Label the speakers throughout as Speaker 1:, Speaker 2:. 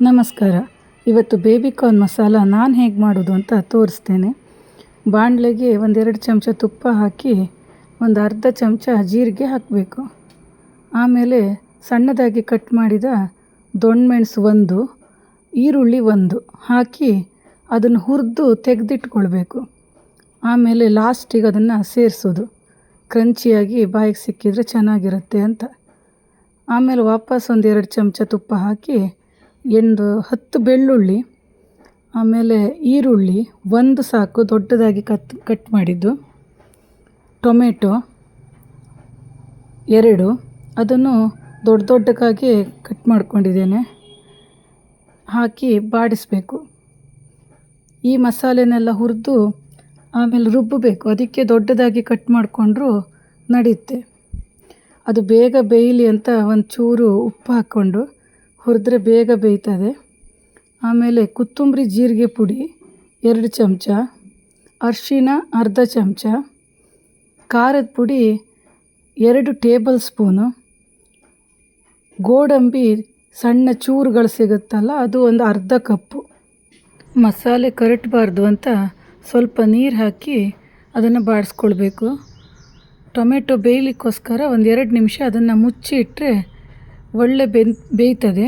Speaker 1: ನಮಸ್ಕಾರ. ಇವತ್ತು baby corn masala ನಾನು ಹೇಗೆ ಮಾಡೋದು ಅಂತ ತೋರಿಸ್ತೇನೆ. ಬಾಣಲೆಗೆ ಒಂದೆರಡು ಚಮಚ ತುಪ್ಪ ಹಾಕಿ ಒಂದು ಅರ್ಧ ಚಮಚ ಜೀರಿಗೆ ಹಾಕಬೇಕು. ಆಮೇಲೆ ಸಣ್ಣದಾಗಿ ಕಟ್ ಮಾಡಿದ ದೊಣ್ಣಮೆಣಸು ಒಂದು, ಈರುಳ್ಳಿ ಒಂದು ಹಾಕಿ ಅದನ್ನು ಹುರಿದು ತೆಗೆದಿಟ್ಕೊಳ್ಬೇಕು. ಆಮೇಲೆ ಲಾಸ್ಟಿಗೆ ಅದನ್ನು ಸೇರಿಸೋದು. ಕ್ರಂಚಿಯಾಗಿ ಬಾಯಿಗೆ ಸಿಕ್ಕಿದರೆ ಚೆನ್ನಾಗಿರುತ್ತೆ ಅಂತ. ಆಮೇಲೆ ವಾಪಸ್ ಒಂದೆರಡು ಚಮಚ ತುಪ್ಪ ಹಾಕಿ ಒಂದು ಹತ್ತು ಬೆಳ್ಳುಳ್ಳಿ, ಆಮೇಲೆ ಈರುಳ್ಳಿ ಒಂದು ಸಾಕು ದೊಡ್ಡದಾಗಿ ಕತ್, ಕಟ್ ಮಾಡಿದ್ದು. ಟೊಮೆಟೊ ಎರಡು, ಅದನ್ನು ದೊಡ್ಡ ದೊಡ್ಡಕ್ಕಾಗಿ ಕಟ್ ಮಾಡ್ಕೊಂಡಿದ್ದೇನೆ. ಹಾಕಿ ಬಾಡಿಸ್ಬೇಕು. ಈ ಮಸಾಲೆನೆಲ್ಲ ಹುರಿದು ಆಮೇಲೆ ರುಬ್ಬಬೇಕು. ಅದಕ್ಕೆ ದೊಡ್ಡದಾಗಿ ಕಟ್ ಮಾಡಿಕೊಂಡ್ರೂ ನಡೆಯುತ್ತೆ. ಅದು ಬೇಗ ಬೇಯಲಿ ಅಂತ ಒಂದು ಚೂರು ಉಪ್ಪು ಹಾಕ್ಕೊಂಡು ಹುರಿದ್ರೆ ಬೇಗ ಬೇಯ್ತದೆ. ಆಮೇಲೆ ಕೊತ್ತಂಬರಿ ಜೀರಿಗೆ ಪುಡಿ, ಎರಡು ಚಮಚ, ಅರಿಶಿನ ಅರ್ಧ ಚಮಚ, ಖಾರದ ಪುಡಿ ಎರಡು ಟೇಬಲ್ ಸ್ಪೂನು, ಗೋಡಂಬಿ ಸಣ್ಣ ಚೂರುಗಳು ಸಿಗುತ್ತಲ್ಲ, ಅದು ಒಂದು ಅರ್ಧ ಕಪ್ಪು. ಮಸಾಲೆ ಕರಟಬಾರ್ದು ಅಂತ ಸ್ವಲ್ಪ ನೀರು ಹಾಕಿ ಅದನ್ನು ಬಾಡಿಸ್ಕೊಳ್ಬೇಕು. ಟೊಮೆಟೊ ಬೇಯಲಿಕ್ಕೋಸ್ಕರ ಒಂದು ಎರಡು ನಿಮಿಷ ಅದನ್ನು ಮುಚ್ಚಿ ಇಟ್ಟರೆ ಒಳ್ಳೆ ಬೆನ್, ಬೇಯ್ತದೆ.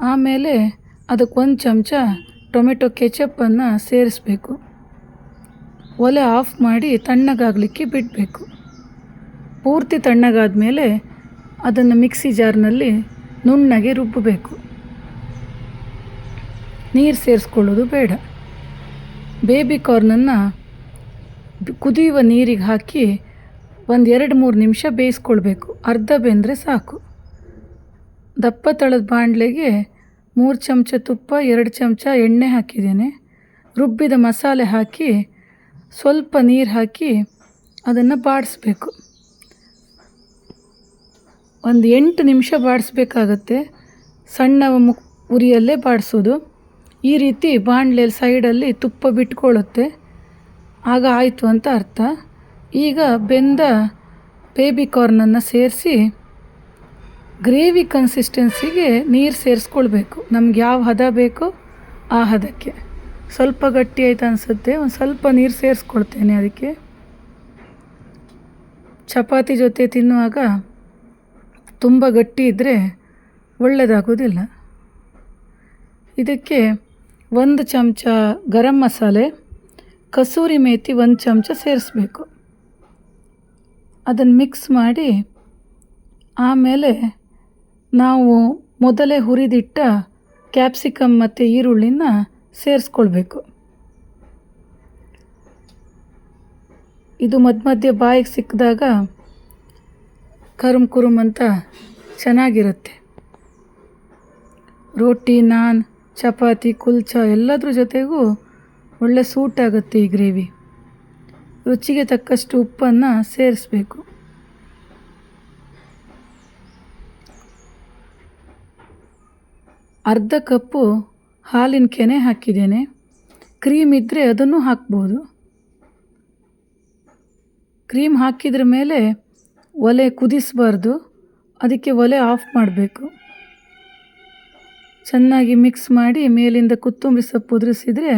Speaker 1: ಆಮೇಲೆ ಅದಕ್ಕೆ ಒಂದು ಚಮಚ ಟೊಮೆಟೊ ಕೆಚಪ್ಪನ್ನು ಸೇರಿಸ್ಬೇಕು. ಒಲೆ ಆಫ್ ಮಾಡಿ ತಣ್ಣಗಾಗಲಿಕ್ಕೆ ಬಿಡಬೇಕು. ಪೂರ್ತಿ ತಣ್ಣಗಾದ ಮೇಲೆ ಅದನ್ನು ಮಿಕ್ಸಿ ಜಾರ್ನಲ್ಲಿ ನುಣ್ಣಗೆ ರುಬ್ಬಬೇಕು. ನೀರು ಸೇರಿಸ್ಕೊಳ್ಳೋದು ಬೇಡ. ಬೇಬಿ ಕಾರ್ನನ್ನು ಕುದಿಯುವ ನೀರಿಗೆ ಹಾಕಿ ಒಂದು ಎರಡು ಮೂರು ನಿಮಿಷ ಬೇಯಿಸ್ಕೊಳ್ಬೇಕು. ಅರ್ಧ ಬೆಂದರೆ ಸಾಕು. ದಪ್ಪ ತಳದ ಬಾಣಲೆಗೆ ಮೂರು ಚಮಚ ತುಪ್ಪ, ಎರಡು ಚಮಚ ಎಣ್ಣೆ ಹಾಕಿದ್ದೇನೆ. ರುಬ್ಬಿದ ಮಸಾಲೆ ಹಾಕಿ, ಸ್ವಲ್ಪ ನೀರು ಹಾಕಿ ಅದನ್ನು ಬಾಡಿಸ್ಬೇಕು. ಒಂದು ಎಂಟು ನಿಮಿಷ ಬಾಡಿಸ್ಬೇಕಾಗತ್ತೆ. ಸಣ್ಣ ಮುಕ್ ಉರಿಯಲ್ಲೇ ಬಾಡಿಸೋದು. ಈ ರೀತಿ ಬಾಣಲೆಯಲ್ಲಿ ಸೈಡಲ್ಲಿ ತುಪ್ಪ ಬಿಟ್ಕೊಳ್ಳುತ್ತೆ ಆಗ ಆಯಿತು ಅಂತ ಅರ್ಥ. ಈಗ ಬೆಂದ ಬೇಬಿ ಕಾರ್ನನ್ನು ಸೇರಿಸಿ ಗ್ರೇವಿ ಕನ್ಸಿಸ್ಟೆನ್ಸಿಗೆ ನೀರು ಸೇರಿಸ್ಕೊಳ್ಬೇಕು. ನಮ್ಗೆ ಯಾವ ಹದ ಬೇಕೋ ಆ ಹದಕ್ಕೆ. ಸ್ವಲ್ಪ ಗಟ್ಟಿ ಆಯ್ತು ಅನಿಸುತ್ತೆ, ಒಂದು ಸ್ವಲ್ಪ ನೀರು ಸೇರಿಸ್ಕೊಳ್ತೇನೆ ಅದಕ್ಕೆ. ಚಪಾತಿ ಜೊತೆ ತಿನ್ನುವಾಗ ತುಂಬ ಗಟ್ಟಿ ಇದ್ದರೆ ಒಳ್ಳೆಯದಾಗೋದಿಲ್ಲ ಇದಕ್ಕೆ ಒಂದು ಚಮಚ ಗರಂ ಮಸಾಲೆ, ಕಸೂರಿ ಮೇಥಿ ಒಂದು ಚಮಚ ಸೇರಿಸ್ಬೇಕು. ಅದನ್ನು ಮಿಕ್ಸ್ ಮಾಡಿ ಆಮೇಲೆ ನಾವು ಮೊದಲೇ ಹುರಿದಿಟ್ಟ ಕ್ಯಾಪ್ಸಿಕಮ್ ಮತ್ತು ಈರುಳ್ಳಿನ ಸೇರಿಸ್ಕೊಳ್ಬೇಕು. ಇದು ಮಧ್ಯ ಮಧ್ಯೆ ಬಾಯಿಗೆ ಸಿಕ್ಕಿದಾಗ ಕರುಮ್ ಕುರುಮ್ ಅಂತ ಚೆನ್ನಾಗಿರುತ್ತೆ. ರೋಟಿ ನಾನ್, ಚಪಾತಿ, ಕುಲ್ಚ ಎಲ್ಲದ್ರ ಜೊತೆಗೂ ಒಳ್ಳೆ ಸೂಟ್ ಆಗುತ್ತೆ ಈ ಗ್ರೇವಿ. ರುಚಿಗೆ ತಕ್ಕಷ್ಟು ಉಪ್ಪನ್ನು ಸೇರಿಸ್ಬೇಕು. ಅರ್ಧ ಕಪ್ಪು ಹಾಲಿನ ಕೆನೆ ಹಾಕಿದ್ದೇನೆ. ಕ್ರೀಮ್ ಇದ್ದರೆ ಅದನ್ನು ಹಾಕ್ಬೋದು. ಕ್ರೀಮ್ ಹಾಕಿದ್ರ ಮೇಲೆ ಒಲೆ ಕುದಿಸಬಾರ್ದು. ಅದಕ್ಕೆ ಒಲೆ ಆಫ್ ಮಾಡಬೇಕು. ಚೆನ್ನಾಗಿ ಮಿಕ್ಸ್ ಮಾಡಿ ಮೇಲಿಂದ ಕೊತ್ತಂಬರಿ ಸೊಪ್ಪು ಉದುರಿಸಿದರೆ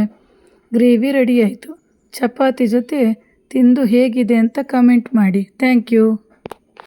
Speaker 1: ಗ್ರೇವಿ ರೆಡಿ ಆಯಿತು. ಚಪಾತಿ ಜೊತೆ ತಿಂದು ಹೇಗಿದೆ ಅಂತ ಕಮೆಂಟ್ ಮಾಡಿ. Thank you